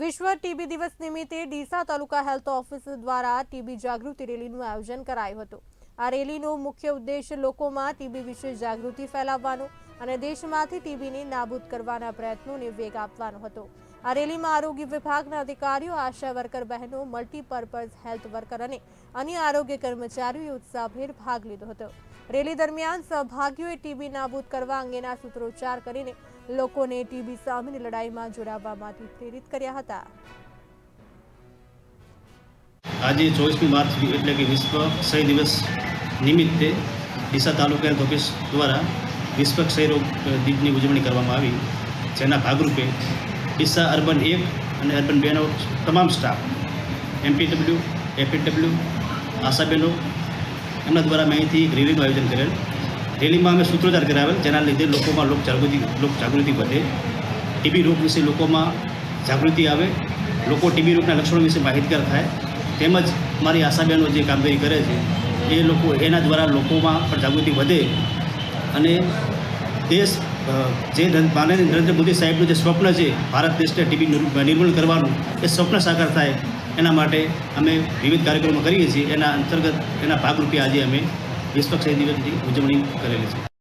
વિશ્વ ટીબી દિવસ નિમિત્તે ડીસા તાલુકા હેલ્થ ઓફિસ દ્વારા ટીબી જાગૃતિ રેલીનું આયોજન કરાયું હતું. આ રેલીનો મુખ્ય ઉદ્દેશ લોકોમાં ટીબી વિશે જાગૃતિ ફેલાવવાનો અને દેશમાંથી ટીબીને નાબૂદ કરવાના પ્રયત્નોને વેગ આપવાનો હતો. આ રેલીમાં આરોગ્ય વિભાગના અધિકારીઓ, આશા વર્કર બહેનો, મલ્ટીપર્પઝ હેલ્થ વર્કર અને અન્ય આરોગ્ય કર્મચારીઓએ ઉત્સાહભેર ભાગ લીધો હતો. રેલી દરમિયાન સહભાગીઓએ ટીબી નાબૂદ કરવા અંગેના સૂત્રોચ્ચાર કરીને લોકોને ટીબી સામેની લડાઈમાં જોડાવવા માટે પ્રેરિત કર્યા હતા. આજે ચોવીસમી માર્ચ, એટલે કે વિશ્વ ક્ષય દિવસ નિમિત્તે ડીસા તાલુકા હેલ્થ ઓફિસ દ્વારા વિશ્વ ક્ષય રોગ દિવસની ઉજવણી કરવામાં આવી. જેના ભાગરૂપે ડીસા અર્બન એક અને અર્બન બેનો તમામ સ્ટાફ, એમપીડબલ્યુ એપીડબલ્યુ આશાબેનો એમના દ્વારા મેં અહીંથી એક રેલીનું આયોજન કરેલ. રેલીમાં અમે સૂત્રોચ્ચાર કરાવેલ, જેના લીધે લોકોમાં લોક જાગૃતિ લોક જાગૃતિ વધે. ટીબી રોગ વિશે લોકોમાં જાગૃતિ આવે. લોકો ટીબી રોગના લક્ષણો વિશે માહિતગાર થાય. તેમજ મારી આશાબેનો જે કામગીરી કરે છે, એ લોકો એના દ્વારા લોકોમાં પણ જાગૃતિ વધે. અને દેશ જે માનનીય નરેન્દ્ર મોદી સાહેબનું જે સ્વપ્ન છે, ભારત દેશને ટીબી નિર્મૂળ કરવાનું, એ સ્વપ્ન સાકાર થાય. એના માટે અમે વિવિધ કાર્યક્રમો કરીએ છીએ. એના અંતર્ગત એના ભાગરૂપે આજે અમે વિશ્વ ક્ષય દિવસની ઉજવણી કરેલી છે.